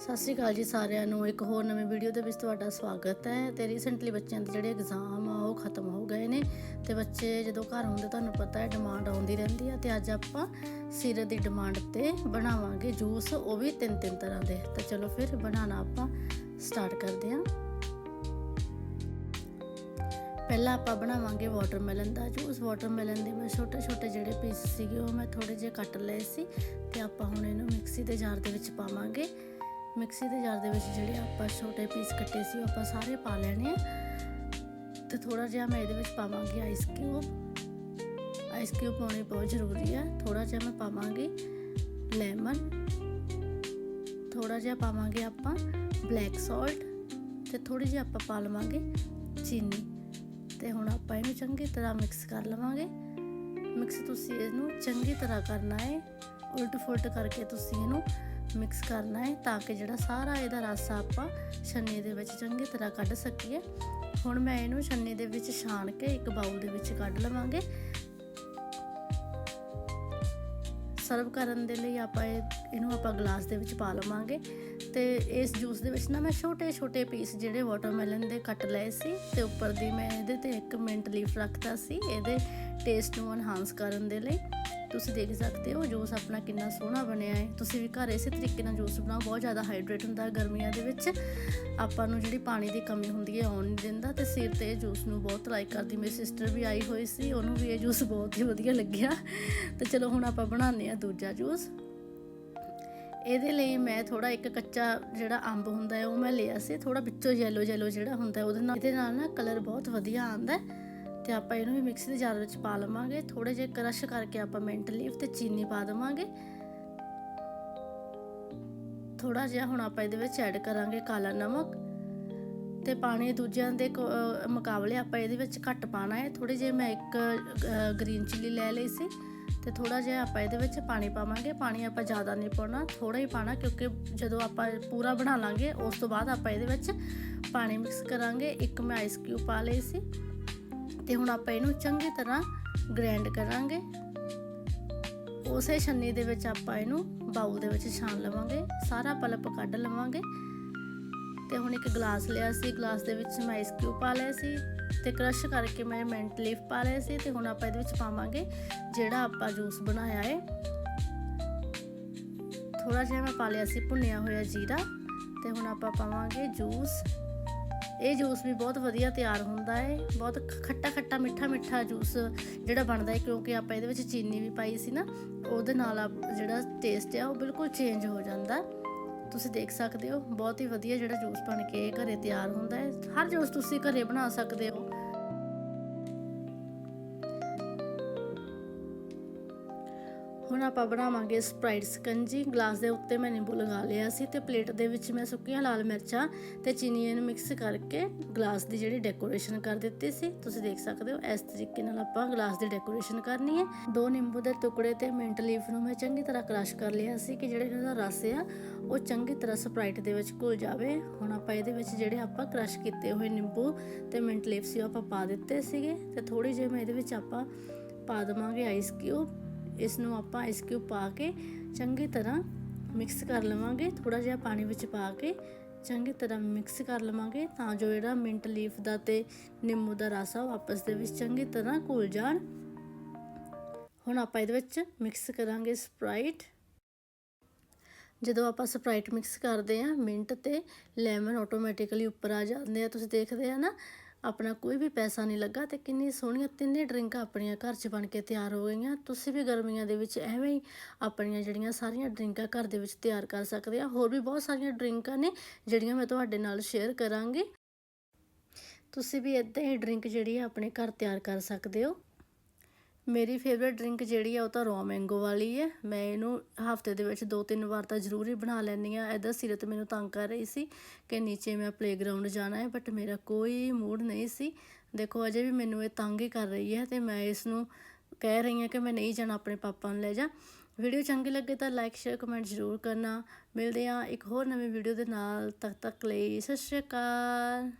ਸਤਿ ਸ਼੍ਰੀ ਅਕਾਲ ਜੀ ਸਾਰਿਆਂ ਨੂੰ। ਇੱਕ ਹੋਰ ਨਵੇਂ ਵੀਡੀਓ ਦੇ ਵਿੱਚ ਤੁਹਾਡਾ ਸਵਾਗਤ ਹੈ ਤੇ ਰੀਸੈਂਟਲੀ ਬੱਚਿਆਂ ਦੇ ਜਿਹੜੇ ਐਗਜ਼ਾਮ ਆ, ਉਹ ਖਤਮ ਹੋ ਗਏ ਨੇ ਤੇ ਬੱਚੇ ਜਦੋਂ ਘਰ ਹੁੰਦੇ ਤੁਹਾਨੂੰ ਪਤਾ ਹੈ ਡਿਮਾਂਡ ਆਉਂਦੀ ਰਹਿੰਦੀ ਆ ਤੇ ਅੱਜ ਆਪਾਂ ਸਿਰ ਦੀ ਡਿਮਾਂਡ ਤੇ ਬਣਾਵਾਂਗੇ ਜੂਸ ਉਹ ਵੀ ਤਿੰਨ ਤਿੰਨ ਤਰ੍ਹਾਂ ਦੇ। ਤਾਂ ਚਲੋ ਫਿਰ ਬਣਾਉਣਾ ਆਪਾਂ ਸਟਾਰਟ ਕਰਦੇ ਹਾਂ। ਪਹਿਲਾਂ ਆਪਾਂ ਬਣਾਵਾਂਗੇ ਵਾਟਰਮੈਲਨ ਦਾ ਜੂਸ ਵਾਟਰਮੈਲਨ ਦੇ ਮੈਂ ਛੋਟੇ ਛੋਟੇ ਜਿਹੜੇ ਪੀਸ ਸੀਗੇ, ਉਹ ਮੈਂ ਥੋੜੇ ਜਿਹੇ ਕੱਟ ਲਏ ਸੀ ਤੇ ਆਪਾਂ ਹੁਣ ਇਹਨੂੰ ਮਿਕਸੀ ਦੇ ਜਾਰ ਦੇ ਵਿੱਚ ਪਾਵਾਂਗੇ। ਮਿਕਸੀ ਦੇ ਜਾਰ ਦੇ ਵਿੱਚ ਜਿਹੜੇ ਆਪਾਂ ਛੋਟੇ ਪੀਸ ਕੱਟੇ ਸੀ, ਉਹ ਆਪਾਂ ਸਾਰੇ ਪਾ ਲੈਣੇ ਆ। ਤੇ ਥੋੜਾ ਜਿਹਾ ਮੈਂ ਇਹਦੇ ਵਿੱਚ ਪਾਵਾਂਗੀ ਆਈਸ ਕਿਊਬ ਆਈਸ ਕਿਊਬ ਪਾਉਣੀ ਬਹੁਤ ਜ਼ਰੂਰੀ ਆ। ਥੋੜਾ ਜਿਹਾ ਮੈਂ ਪਾਵਾਂਗੀ ਲੈਮਨ ਥੋੜਾ ਜਿਹਾ ਪਾਵਾਂਗੇ ਆਪਾਂ ਬਲੈਕ ਸਾਲਟ ਤੇ ਥੋੜੀ ਜਿਹੀ ਆਪਾਂ ਪਾ ਲਵਾਂਗੇ ਚੀਨੀ। ਤੇ ਹੁਣ ਆਪਾਂ ਇਹਨੂੰ ਚੰਗੀ ਤਰ੍ਹਾਂ ਮਿਕਸ ਕਰ ਲਵਾਂਗੇ। ਮਿਕਸ ਤੁਸੀਂ ਇਹਨੂੰ ਚੰਗੀ ਤਰ੍ਹਾਂ ਕਰਨਾ ਹੈ ਉਲਟ ਫੁਲਟ ਕਰਕੇ ਤੁਸੀਂ ਇਹਨੂੰ ਮਿਕਸ ਕਰਨਾ ਹੈ ਤਾਂ ਕਿ ਜਿਹੜਾ ਸਾਰਾ ਇਹਦਾ ਰਸ ਆਪਾਂ ਛੰਨੀ ਦੇ ਵਿੱਚ ਚੰਗੀ ਤਰ੍ਹਾਂ ਕੱਢ ਸਕੀਏ। ਹੁਣ ਮੈਂ ਇਹਨੂੰ ਛੰਨੀ ਦੇ ਵਿੱਚ ਛਾਣ ਕੇ ਇੱਕ ਬਾਉਲ ਦੇ ਵਿੱਚ ਕੱਢ ਲਵਾਂਗੇ। ਸਰਵ ਕਰਨ ਦੇ ਲਈ ਆਪਾਂ ਇਹ- ਇਹਨੂੰ ਆਪਾਂ ਗਲਾਸ ਦੇ ਵਿੱਚ ਪਾ ਲਵਾਂਗੇ। ਤੇ ਇਸ ਜੂਸ ਦੇ ਵਿੱਚ ਨਾ ਮੈਂ ਛੋਟੇ ਛੋਟੇ ਪੀਸ ਜਿਹੜੇ ਵਾਟਰਮੈਲਨ ਦੇ ਕੱਟ ਲਏ ਸੀ ਤੇ ਉੱਪਰ ਦੀ ਮੈਂ ਇਹਦੇ ਤੇ ਇੱਕ ਮਿੰਟ ਲੀਫ ਰੱਖਤਾ ਸੀ ਇਹਦੇ ਟੇਸਟ ਨੂੰ ਐਨਹਾਂਸ ਕਰਨ ਦੇ ਲਈ। ਤੁਸੀਂ ਦੇਖ ਸਕਦੇ ਹੋ ਜੂਸ ਆਪਣਾ ਕਿੰਨਾ ਸੋਹਣਾ ਬਣਿਆ ਹੈ। ਤੁਸੀਂ ਵੀ ਘਰ ਇਸੇ ਤਰੀਕੇ ਨਾਲ ਜੂਸ ਬਣਾਓ, ਬਹੁਤ ਜ਼ਿਆਦਾ ਹਾਈਡਰੇਟ ਹੁੰਦਾ ਹੈ ਗਰਮੀਆਂ ਦੇ ਵਿੱਚ। ਆਪਾਂ ਨੂੰ ਜਿਹੜੀ ਪਾਣੀ ਦੀ ਕਮੀ ਹੁੰਦੀ ਹੈ ਆਉਣ ਨਹੀਂ ਦਿੰਦਾ ਤੇ ਸਿਰ ਤੇ ਇਹ ਜੂਸ ਨੂੰ ਬਹੁਤ ਲਾਈਕ ਕਰਦੀ। ਮੇਰੀ ਸਿਸਟਰ ਵੀ ਆਈ ਹੋਈ ਸੀ, ਉਹਨੂੰ ਵੀ ਇਹ ਜੂਸ ਬਹੁਤ ਹੀ ਵਧੀਆ ਲੱਗਿਆ। ਤੇ ਚਲੋ ਹੁਣ ਆਪਾਂ ਬਣਾਉਂਦੇ ਆ ਦੂਜਾ ਜੂਸ। ਇਹਦੇ ਲਈ ਮੈਂ ਥੋੜਾ ਇੱਕ ਕੱਚਾ ਜਿਹੜਾ ਅੰਬ ਹੁੰਦਾ ਹੈ ਉਹ ਮੈਂ ਲਿਆ ਸੀ। ਥੋੜਾ ਵਿੱਚੋਂ ਯੈਲੋ ਯੈਲੋ ਜਿਹੜਾ ਹੁੰਦਾ ਉਹਦੇ ਨਾਲ ਇਹਦੇ ਨਾਲ ਨਾ ਕਲਰ ਬਹੁਤ ਵਧੀਆ ਆਉਂਦਾ ਹੈ। ਤੇ ਆਪਾਂ ਇਹਨੂੰ ਵੀ ਮਿਕਸੀ ਦੇ ਜਾਰ ਵਿੱਚ ਪਾ ਲਵਾਂਗੇ। ਥੋੜੇ ਜਿਹੇ ਕ੍ਰਸ਼ ਕਰਕੇ ਆਪਾਂ ਮਿੰਟ ਲੀਫ ਤੇ ਚੀਨੀ ਪਾ ਦੇਵਾਂਗੇ। ਥੋੜਾ ਜਿਹਾ ਹੁਣ ਆਪਾਂ ਇਹਦੇ ਵਿੱਚ ਐਡ ਕਰਾਂਗੇ ਕਾਲਾ ਨਮਕ ਤੇ ਪਾਣੀ ਦੂਜਿਆਂ ਦੇ ਕੋ- ਮੁਕਾਬਲੇ ਆਪਾਂ ਇਹਦੇ ਵਿੱਚ ਘੱਟ ਪਾਣਾ ਹੈ। ਥੋੜੇ ਜਿਹੇ ਮੈਂ ਇੱਕ ਗ੍ਰੀਨ ਚਿੱਲੀ ਲੈ ਲਈ ਸੀ ਤੇ ਥੋੜਾ ਜਿਹਾ ਆਪਾਂ ਇਹਦੇ ਵਿੱਚ ਪਾਣੀ ਪਾਵਾਂਗੇ। ਪਾਣੀ ਆਪਾਂ ਜ਼ਿਆਦਾ ਨਹੀਂ ਪਾਉਣਾ ਥੋੜਾ ਹੀ ਪਾਣਾ ਕਿਉਂਕਿ ਜਦੋਂ ਆਪਾਂ ਪੂਰਾ ਬਣਾ ਲਾਂਗੇ, ਉਸ ਤੋਂ ਬਾਅਦ ਆਪਾਂ ਇਹਦੇ ਵਿੱਚ ਪਾਣੀ ਮਿਕਸ ਕਰਾਂਗੇ। ਇੱਕ ਮੈਂ ਆਈਸ ਕਿਊਬ ਪਾ ਲਈ ਸੀ। ਤੇ ਹੁਣ ਆਪਾਂ ਇਹਨੂੰ ਚੰਗੀ ਤਰ੍ਹਾਂ ਗ੍ਰਾਈਂਡ ਕਰਾਂਗੇ। ਉਸੇ ਛੰਨੀ ਦੇ ਵਿੱਚ ਆਪਾਂ ਇਹਨੂੰ ਬਾਉਲ ਦੇ ਵਿੱਚ ਛਾਣ ਲਵਾਂਗੇ। ਸਾਰਾ ਪਲਪ ਕੱਢ ਲਵਾਂਗੇ। ਤੇ ਹੁਣ ਇੱਕ ਗਲਾਸ ਲਿਆ ਸੀ। ਗਲਾਸ ਦੇ ਵਿੱਚ ਮੈਂ ਆਈਸ ਕਿਊਬ ਪਾ ਲਿਆ ਸੀ ਤੇ ਕ੍ਰਸ਼ ਕਰਕੇ ਮੈਂ ਮਿੰਟ ਲੀਫ ਪਾ ਲਿਆ ਸੀ ਤੇ ਹੁਣ ਆਪਾਂ ਇਹਦੇ ਵਿੱਚ ਪਾਵਾਂਗੇ ਜਿਹੜਾ ਆਪਾਂ ਜੂਸ ਬਣਾਇਆ ਹੈ ਥੋੜਾ ਜਿਹਾ ਮੈਂ ਪਾ ਲਿਆ ਸੀ ਭੁੰਨਿਆ ਹੋਇਆ ਜੀਰਾ ਤੇ ਹੁਣ ਆਪਾਂ ਪਾਵਾਂਗੇ ਜੂਸ। ਇਹ ਜੂਸ ਵੀ ਬਹੁਤ ਵਧੀਆ ਤਿਆਰ ਹੁੰਦਾ ਹੈ ਬਹੁਤ ਖੱਟਾ ਖੱਟਾ, ਮਿੱਠਾ ਮਿੱਠਾ ਜੂਸ ਜਿਹੜਾ ਬਣਦਾ ਹੈ ਕਿਉਂਕਿ ਆਪਾਂ ਇਹਦੇ ਵਿੱਚ ਚੀਨੀ ਵੀ ਪਾਈ ਸੀ ਨਾ, ਉਹਦੇ ਨਾਲ ਆ ਜਿਹੜਾ ਟੇਸਟ ਆ ਉਹ ਬਿਲਕੁਲ ਚੇਂਜ ਹੋ ਜਾਂਦਾ। ਤੁਸੀਂ ਦੇਖ ਸਕਦੇ ਹੋ, ਬਹੁਤ ਹੀ ਵਧੀਆ ਜਿਹੜਾ ਜੂਸ ਬਣ ਕੇ ਘਰੇ ਤਿਆਰ ਹੁੰਦਾ ਹੈ ਹਰ ਜੂਸ ਤੁਸੀਂ ਘਰੇ ਬਣਾ ਸਕਦੇ ਹੋ। ਹੁਣ ਆਪਾਂ ਬਣਾਵਾਂਗੇ ਸਪਰਾਈਟ ਸਕੰਜੀ। ਗਲਾਸ ਦੇ ਉੱਤੇ ਮੈਂ ਨਿੰਬੂ ਲਗਾ ਲਿਆ ਸੀ ਤੇ ਪਲੇਟ ਦੇ ਵਿੱਚ ਮੈਂ ਸੁੱਕੀਆਂ ਲਾਲ ਮਿਰਚਾਂ ਤੇ ਚੀਨੀ ਨੂੰ ਮਿਕਸ ਕਰਕੇ ਗਲਾਸ ਦੀ ਜਿਹੜੀ ਡੈਕੋਰੇਸ਼ਨ ਕਰ ਦਿੱਤੀ ਸੀ। ਤੁਸੀਂ ਦੇਖ ਸਕਦੇ ਹੋ, ਇਸ ਤਰੀਕੇ ਨਾਲ ਆਪਾਂ ਗਲਾਸ ਦੀ ਡੈਕੋਰੇਸ਼ਨ ਕਰਨੀ ਹੈ। ਦੋ ਨਿੰਬੂ ਦੇ ਟੁਕੜੇ ਤੇ ਮਿੰਟ ਲੀਫ ਨੂੰ ਮੈਂ ਚੰਗੀ ਤਰ੍ਹਾਂ ਕ੍ਰਸ਼ ਕਰ ਲਿਆ ਸੀ ਕਿ ਜਿਹੜੇ ਇਹਦਾ ਰਸ ਆ, ਉਹ ਚੰਗੀ ਤਰ੍ਹਾਂ ਸਪਰਾਈਟ ਦੇ ਵਿੱਚ ਘੁਲ ਜਾਵੇ। ਹੁਣ ਆਪਾਂ ਇਹਦੇ ਵਿੱਚ ਜਿਹੜੇ ਆਪਾਂ ਕ੍ਰਸ਼ ਕੀਤੇ ਹੋਏ ਨਿੰਬੂ ਤੇ ਮਿੰਟ ਲੀਫ ਸੀ, ਉਹ ਆਪਾਂ ਪਾ ਦਿੱਤੇ ਸੀਗੇ ਤੇ ਥੋੜੀ ਜਿਹੀ ਮੈਂ ਇਹਦੇ ਵਿੱਚ ਆਪਾਂ ਪਾ ਦਵਾਂਗੇ ਆਈਸ ਕਿਊਬ। ਇਸ ਨੂੰ ਆਪਾਂ ਆਈਸ ਕਿਊਬ ਪਾ ਕੇ ਚੰਗੀ ਤਰ੍ਹਾਂ ਮਿਕਸ ਕਰ ਲਵਾਂਗੇ। ਥੋੜਾ ਜਿਹਾ ਪਾਣੀ ਵਿੱਚ ਪਾ ਕੇ ਚੰਗੀ ਤਰ੍ਹਾਂ ਮਿਕਸ ਕਰ ਲਵਾਂਗੇ ਤਾਂ ਜੋ ਜਿਹੜਾ ਮਿੰਟ ਲੀਫ ਦਾ ਤੇ ਨਿੰਬੂ ਦਾ ਰਸ ਆ ਉਹ ਆਪਸ ਦੇ ਵਿੱਚ ਚੰਗੀ ਤਰ੍ਹਾਂ ਘੁਲ ਜਾਣ। ਹੁਣ ਆਪਾਂ ਇਹਦੇ ਵਿੱਚ ਮਿਕਸ ਕਰਾਂਗੇ ਸਪਰਾਈਟ ਜਦੋਂ ਆਪਾਂ ਸਪਰਾਈਟ ਮਿਕਸ ਕਰਦੇ ਆ ਮਿੰਟ ਤੇ ਲੈਮਨ ਆਟੋਮੈਟਿਕਲੀ ਉੱਪਰ ਆ ਜਾਂਦੇ ਆ। ਤੁਸੀਂ ਦੇਖਦੇ ਆ ਨਾ ਆਪਣਾ ਕੋਈ ਵੀ ਪੈਸਾ ਨਹੀਂ ਲੱਗਾ ਤੇ ਕਿੰਨੀ ਸੋਹਣੀਆਂ ਤਿੰਨੇ ਡਰਿੰਕਾਂ ਆਪਣੀਆਂ ਘਰ 'ਚ ਬਣ ਕੇ ਤਿਆਰ ਹੋ ਗਈਆਂ। ਤੁਸੀਂ ਵੀ ਗਰਮੀਆਂ ਦੇ ਵਿੱਚ ਐਵੇਂ ਹੀ ਆਪਣੀਆਂ ਜਿਹੜੀਆਂ ਸਾਰੀਆਂ ਡਰਿੰਕਾਂ ਘਰ ਦੇ ਵਿੱਚ ਤਿਆਰ ਕਰ ਸਕਦੇ ਆ। ਹੋਰ ਵੀ ਬਹੁਤ ਸਾਰੀਆਂ ਡਰਿੰਕਾਂ ਨੇ ਜਿਹੜੀਆਂ ਮੈਂ ਤੁਹਾਡੇ ਨਾਲ ਸ਼ੇਅਰ ਕਰਾਂਗੀ। ਤੁਸੀਂ ਵੀ ਇਦਾਂ ਹੀ ਡਰਿੰਕ ਜਿਹੜੀ ਆ ਆਪਣੇ ਘਰ ਤਿਆਰ ਕਰ ਸਕਦੇ ਹੋ। ਮੇਰੀ ਫੇਵਰਿਟ ਡਰਿੰਕ ਜਿਹੜੀ ਆ ਉਹ ਤਾਂ ਰੋ ਮੈਂਗੋ ਵਾਲੀ ਹੈ ਮੈਂ ਇਹਨੂੰ ਹਫ਼ਤੇ ਦੇ ਵਿੱਚ ਦੋ ਤਿੰਨ ਵਾਰ ਤਾਂ ਜ਼ਰੂਰ ਹੀ ਬਣਾ ਲੈਂਦੀ ਆ ਇਹਦਾ ਸਿਰਤ ਮੈਨੂੰ ਤੰਗ ਕਰ ਰਹੀ ਸੀ ਕਿ ਨੀਚੇ ਮੈਂ ਪਲੇਗਰਾਉਂਡ ਜਾਣਾ ਹੈ ਬਟ ਮੇਰਾ ਕੋਈ ਮੂਡ ਨਹੀਂ ਸੀ। ਦੇਖੋ, ਅਜੇ ਵੀ ਮੈਨੂੰ ਇਹ ਤੰਗ ਹੀ ਕਰ ਰਹੀ ਹੈ ਤੇ ਮੈਂ ਇਸ ਨੂੰ ਕਹਿ ਰਹੀ ਹਾਂ ਕਿ ਮੈਂ ਨਹੀਂ ਜਾਣਾ ਆਪਣੇ ਪਾਪਾ ਨੂੰ ਲੈ ਜਾ। ਵੀਡੀਓ ਚੰਗੀ ਲੱਗੇ ਤਾਂ ਲਾਈਕ ਸ਼ੇਅਰ ਕਮੈਂਟ ਜ਼ਰੂਰ ਕਰਨਾ। ਮਿਲਦੇ ਆ ਇੱਕ ਹੋਰ ਨਵੀਂ ਵੀਡੀਓ ਦੇ ਨਾਲ। ਤਦ ਤੱਕ ਲਈ ਸਤਿ ਸ਼੍ਰੀ ਅਕਾਲ।